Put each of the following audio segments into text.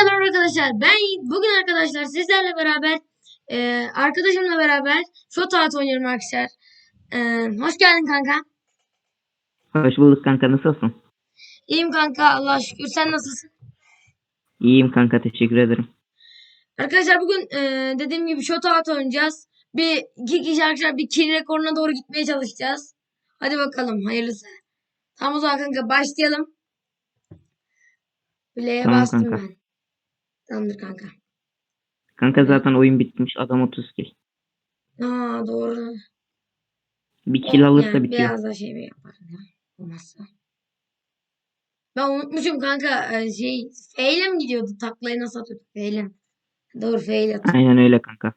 Herkese merhaba arkadaşlar. Ben Yiğit. Bugün arkadaşlar sizlerle beraber e, arkadaşımla beraber Shot Out oynuyorum arkadaşlar. E, hoş geldin kanka. Hoş bulduk kanka nasılsın? İyiyim kanka Allah'a şükür. Sen nasılsın? İyiyim kanka teşekkür ederim. Arkadaşlar bugün e, dediğim gibi Shot Out oynayacağız. Bir iki kişi arkadaşlar bir kill rekoruna doğru gitmeye çalışacağız. Hadi bakalım hayırlısı. Tamam o zaman kanka başlayalım. Play'e Tamam bastım kanka. ben. Tamamdır kanka. Kanka zaten oyun bitmiş adam 30 kill. Aa doğru. Bir kill alırsa Yani bitiyor. Biraz da şey bir yaparım ya. Olmazsa. Ben unutmuşum kanka. e, Şey, F mi gidiyordu? Taklayı nasıl atıyorduk? F ile mi? Doğru F ile atıyorduk. Aynen öyle kanka.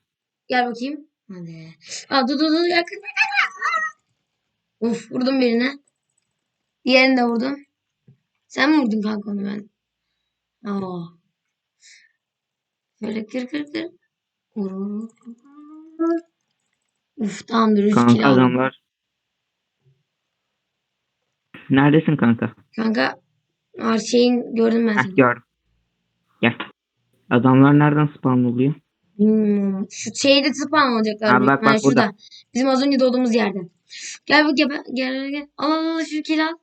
Gel bakayım. Hadi. Aa dur dur dur. Yakın. Uf vurdum birine. Diğerini de vurdum. Sen mi vurdun kanka onu ben? Aa. Böyle kır kır kır. Uf tamamdır. Üç Kanka aldım. adamlar. Neredesin kanka? Kanka var şeyin gördüm ben Heh seni. gördüm. Gel. Adamlar nereden spawn oluyor? Bilmiyorum. Şu şeyde spawn olacaklar. Ha, büyük bak, ihtimalle bak burada. şurada. Bizim az önce doğduğumuz yerde. Gel bak gel gel gel. gel. Al al al şu kill al.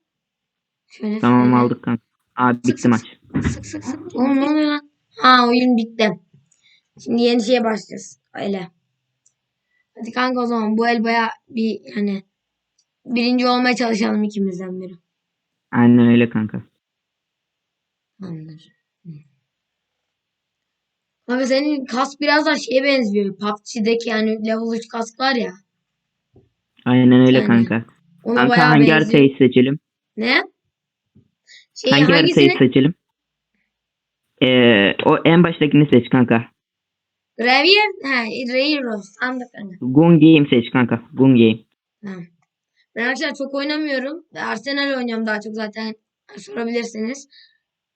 Şöyle Tamam şöyle. aldık kanka. Abi Sık, bitti sık, maç. Sık sık sık. Oğlum ne oluyor lan? Ha oyun bitti. Şimdi yeni şeye başlayacağız. Öyle. Hadi kanka o zaman bu el baya bir hani birinci olmaya çalışalım ikimizden biri. Aynen öyle kanka. Hı. Kanka senin kask biraz daha şeye benziyor. PUBG'deki yani level 3 kask var ya. Aynen öyle Yani kanka. Ona Kanka hangi benziyor. haritayı seçelim? Ne? Şey hangi hangisini? haritayı seçelim? Ee, o en baştakini seç kanka. Revier? Ha, Reiros. Anladım kanka. Gun Game seç kanka. Gun Game. Tamam. Ben arkadaşlar çok oynamıyorum. Arsenal oynuyorum daha çok zaten. Sorabilirsiniz.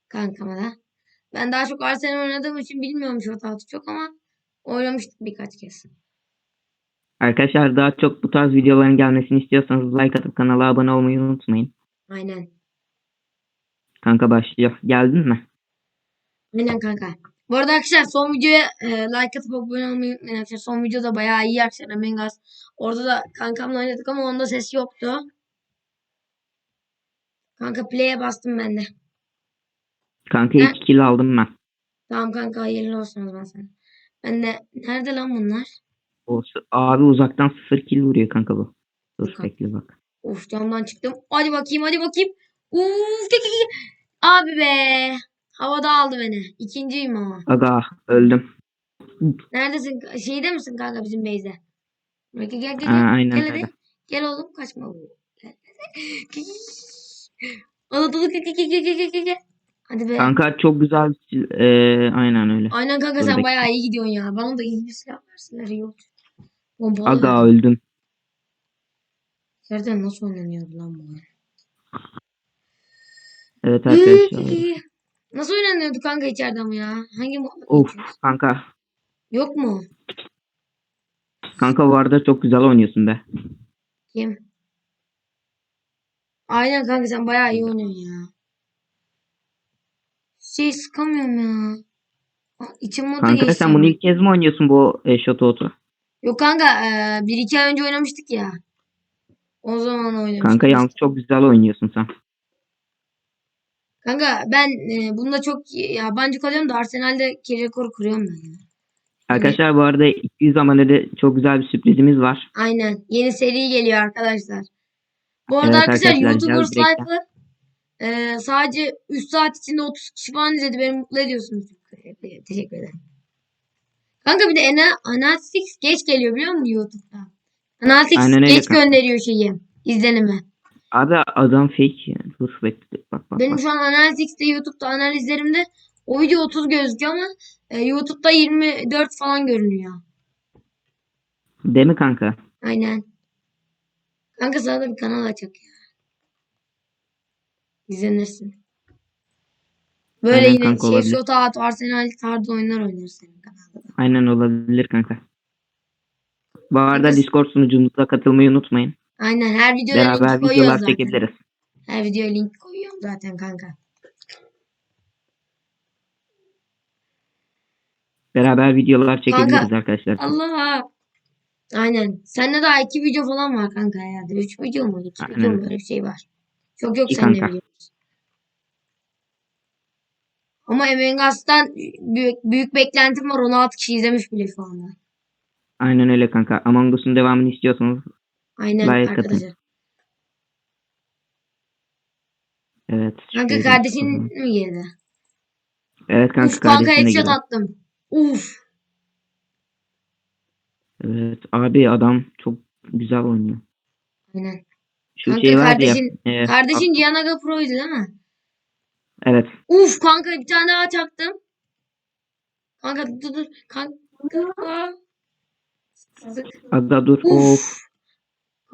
Kankama da. Ben daha çok Arsenal oynadığım için bilmiyorum Shootout'u çok ama oynamıştık birkaç kez. Arkadaşlar daha çok bu tarz videoların gelmesini istiyorsanız like atıp kanala abone olmayı unutmayın. Aynen. Kanka başlıyor. Geldin mi? Aynen kanka. Bu arada arkadaşlar son videoya e, like atıp abone olmayı unutmayın arkadaşlar. Son videoda bayağı iyi arkadaşlar Among. Orada da kankamla oynadık ama onda ses yoktu. Kanka play'e bastım ben de. Kanka Ha? 2 kill aldım ben. Tamam kanka hayırlı olsun o zaman sana. Ben de nerede lan bunlar? O, abi uzaktan 0 kill vuruyor kanka bu. Dur Kanka. bekle bak. Of camdan çıktım. Hadi bakayım hadi bakayım. Uf ki, ki. Abi be. Havada aldı beni. İkinciyim ama. Aga öldüm. Neredesin? Şeyde misin kanka bizim base'de? Gel gel gel. Aa, aynen Gel hadi. Gel oğlum kaçma. Anadolu gel gel gel gel gel gel. Hadi be. Kanka çok güzel. Ee, aynen öyle. Aynen kanka Dur sen bekle. bayağı iyi gidiyorsun ya. Bana da iyi bir silah versinler iyi olur. Bomba Aga var. öldüm. Nereden nasıl oynanıyordu lan bu? Evet arkadaşlar. Nasıl oynanıyordu kanka içeriden bu ya? Hangi muhabbet of geçiyoruz? kanka. Yok mu? Kanka arada çok güzel oynuyorsun be. Kim? Aynen kanka sen bayağı iyi oynuyorsun ya. Şey sıkamıyorum ya. İçim moda Kanka geçti. sen bunu ilk kez mi oynuyorsun bu e, Shotout'u? Yok kanka e, bir iki ay önce oynamıştık ya. O zaman oynamıştık. Kanka yalnız çok güzel oynuyorsun sen. Kanka ben e, bunda çok yabancı kalıyorum da Arsenal'de kill rekoru kuruyorum ben ya. Arkadaşlar bu arada 200 abonede çok güzel bir sürprizimiz var. Aynen. Yeni seri geliyor arkadaşlar. Bu arada Evet arkadaşlar arkadaşlar, YouTuber. Cypher e, sadece 3 saat içinde 30 kişi falan izledi. Beni mutlu ediyorsunuz. Teşekkür ederim. Kanka bir de Ana- Analytics geç geliyor biliyor musun YouTube'da? Analytics Aynen öyle geç kanka. gönderiyor şeyi. izlenimi. Abi adam fake ya. Dur bekle. Bak bak Benim bak. şu an Analytics'te YouTube'da analizlerimde o video 30 gözüküyor ama e, YouTube'da 24 falan görünüyor. Değil mi kanka? Aynen. Kanka sana da bir kanal açak ya. İzlenirsin. Böyle Aynen yine kanka, şey olabilir. Shootout, Arsenal tarzı oyunlar oynarız senin kanalda. da. Aynen olabilir kanka. Bu arada Discord sunucumuza katılmayı unutmayın. Aynen her videoya link Beraber koyuyoruz videolar zaten. çekebiliriz. Her videoya link koyuyorum zaten kanka. beraber videolar çekebiliriz Kanka, arkadaşlar. Allah. Aynen. Sende daha iki video falan var kanka herhalde. Üç video mu? İki video Aynen. mu? Böyle bir şey var. Çok yok sende kanka. video. Ama Among Us'tan büyük, büyük beklentim var. 16 kişi izlemiş bile şu anda. Aynen öyle kanka. Among Us'un devamını istiyorsanız Aynen Like atın. arkadaşlar. evet. Kanka şöyle kardeşin bakalım. mi girdi? Evet kanka Uf kanka kardeşim de headshot attım. Uf. Evet abi adam çok güzel oynuyor. Aynen. Şu Kanka şey var kardeşin, ya. e, kardeşin Cihan Aga Pro'ydu değil mi? evet. Uf kanka bir tane daha çaktım. Kanka dur dur. Kanka. Aga dur. Uf. Of.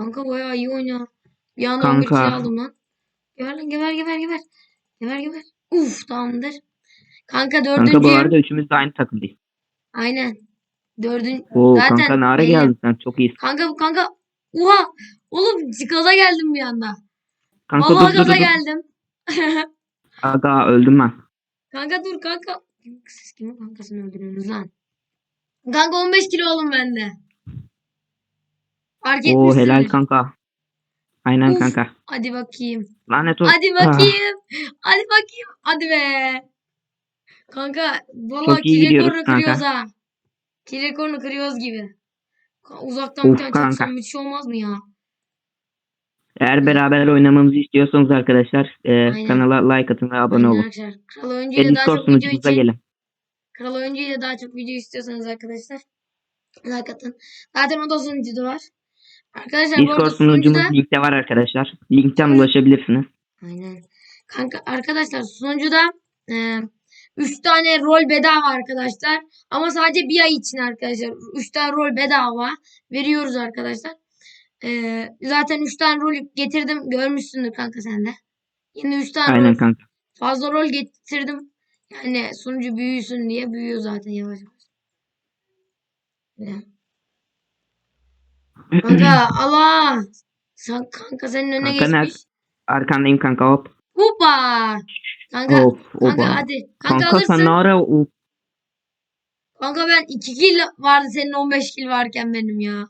Kanka bayağı iyi oynuyor. Bir anda 11 Kanka. aldım lan. Geber lan geber geber geber. Geber geber. Uf tamamdır. Kanka dördüncü. Kanka bu arada üçümüz de aynı takımdayız. Aynen. Dördüncü. Oo Zaten kanka ne ara geldin sen çok iyisin. Kanka bu kanka. Oha. Oğlum gaza geldim bir anda. Kanka Vallahi dur dur gaza dur. geldim. Aga öldüm ben. Kanka dur kanka. Siz kimin kankasını öldürüyorsunuz lan? Kanka 15 kilo oğlum bende. Fark Oo helal kanka. Aynen Uf. kanka. Hadi bakayım. Lanet olsun. Hadi Ah, bakayım. Hadi bakayım. Hadi be. Kanka valla Çok iyi kill gidiyoruz rekorunu kanka. kırıyoruz ha. Kill rekorunu kırıyoruz gibi. Ka- Uzaktan bir Of tane kanka. çaksam müthiş olmaz mı ya? Eğer beraber oynamamızı istiyorsanız arkadaşlar e, Aynen. kanala like atın ve abone Aynen olun. arkadaşlar. Kral Ve oyuncuyla daha Discord çok video sunucumuza için gelin. Kral oyuncuyla daha çok video istiyorsanız arkadaşlar like atın. Zaten o da sunucuda var. Arkadaşlar Discord sunucumuz sunucuda linkte var arkadaşlar. Linkten Evet. ulaşabilirsiniz. Aynen. Kanka arkadaşlar sunucuda e, 3 tane rol bedava arkadaşlar. Ama sadece bir ay için arkadaşlar. 3 tane rol bedava veriyoruz arkadaşlar. E, zaten 3 tane rol getirdim. Görmüşsündür kanka sen de. Yine 3 tane Aynen rol, kanka. fazla rol getirdim. Yani sunucu büyüsün diye büyüyor zaten yavaş yavaş. Ya. Kanka Allah. Sen, kanka senin önüne Kanka geçmiş. Arkandayım kanka hop. Hoppa. Kanka Of Kanka oba. hadi. Kanka, Kanka alırsın. sen ne ara of. Kanka ben 2 kill vardı senin 15 kill varken benim ya.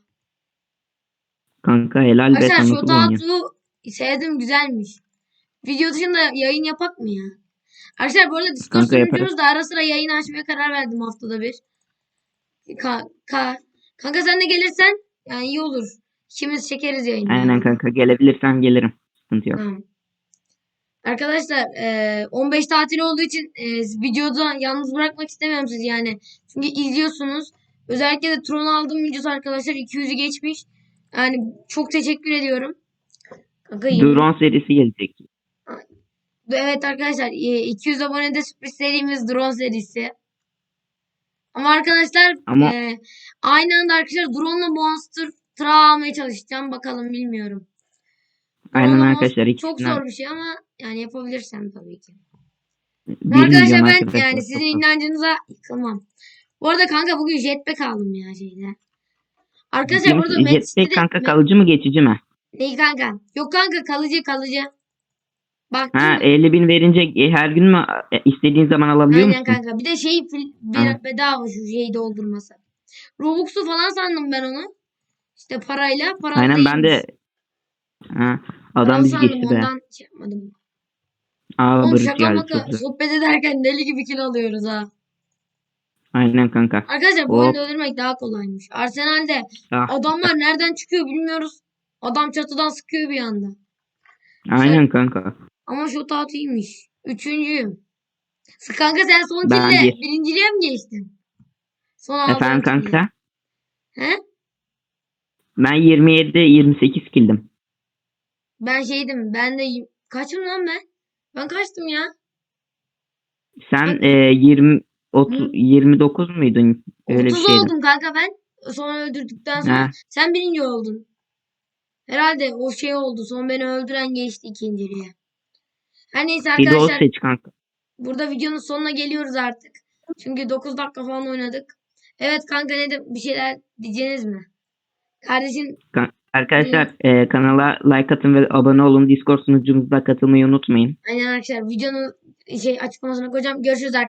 Kanka helal be Arkadaşlar sen şu tatu sevdim güzelmiş. Video dışında yayın yapak mı ya? Arkadaşlar bu arada Discord sunucumuzda ara sıra yayın açmaya karar verdim haftada bir. Ka ka kanka sen de gelirsen yani iyi olur. İkimiz çekeriz yayını. Aynen kanka gelebilirsen gelirim. Sıkıntı yok. Tamam. Arkadaşlar eee, 15 tatil olduğu için eee, videoda yalnız bırakmak istemiyorum sizi yani. Çünkü izliyorsunuz. Özellikle de Tron aldığım videosu arkadaşlar 200'ü geçmiş. Yani çok teşekkür ediyorum. Kanka Drone serisi gelecek. Evet arkadaşlar eee, 200 abonede sürpriz serimiz drone serisi. Ama arkadaşlar Ama- eee, aynı anda arkadaşlar drone ile monster tra almaya çalışacağım. Bakalım bilmiyorum. Aynen Drone'la arkadaşlar çok ikisinden zor bir şey ama yani yapabilirsem tabii ki. Arkadaşlar ben arkadaşlar. yani sizin inancınıza yıkılmam. Bu arada kanka bugün jetpack aldım ya şeyde. Arkadaşlar burada Jetpack kanka kalıcı mı geçici mi? Neyi kanka? Yok kanka kalıcı kalıcı. Baktın Ha mı? 50 bin verince e, her gün mü e, istediğin zaman alabiliyor Aynen musun? kanka. Bir de şey bir Ha. bedava şu şeyi doldurması. Robux'u falan sandım ben onu. İşte parayla. Paralı Aynen ben de ha, adam bizi geçti be. Ondan şey yapmadım. Aa Oğlum barış şaka geldi maka çok güzel. sohbet ederken deli gibi kill alıyoruz ha. Aynen kanka. Arkadaşlar bu Hop. oyunu öldürmek daha kolaymış. Arsenal'de Ah, Adamlar nereden çıkıyor bilmiyoruz. Adam çatıdan sıkıyor bir anda. aynen kanka. Ama şu tat iyiymiş. Üçüncüyüm. Kanka sen son Ben kille bir. birinciliğe mi geçtin? Son aldığın Efendim kanka. He? Ben 27'de 28 kildim. Ben şeydim. Ben de kaçım lan ben? Ben kaçtım ya. Sen e, 20 30, Hı. 29 muydun? Öyle bir 30 şeydi. oldum kanka ben. Sonra öldürdükten sonra. Ha. Sen birinci oldun. Herhalde o şey oldu. Son beni öldüren geçti ikinciliğe. Her neyse arkadaşlar. seç kanka. Burada videonun sonuna geliyoruz artık. Çünkü 9 dakika falan oynadık. Evet kanka ne de bir şeyler diyeceğiniz mi? Kardeşim Kan- Arkadaşlar e, kanala like atın ve abone olun. Discord sunucumuza katılmayı unutmayın. aynen arkadaşlar videonun şey açıklamasına koyacağım. Görüşürüz arkadaşlar.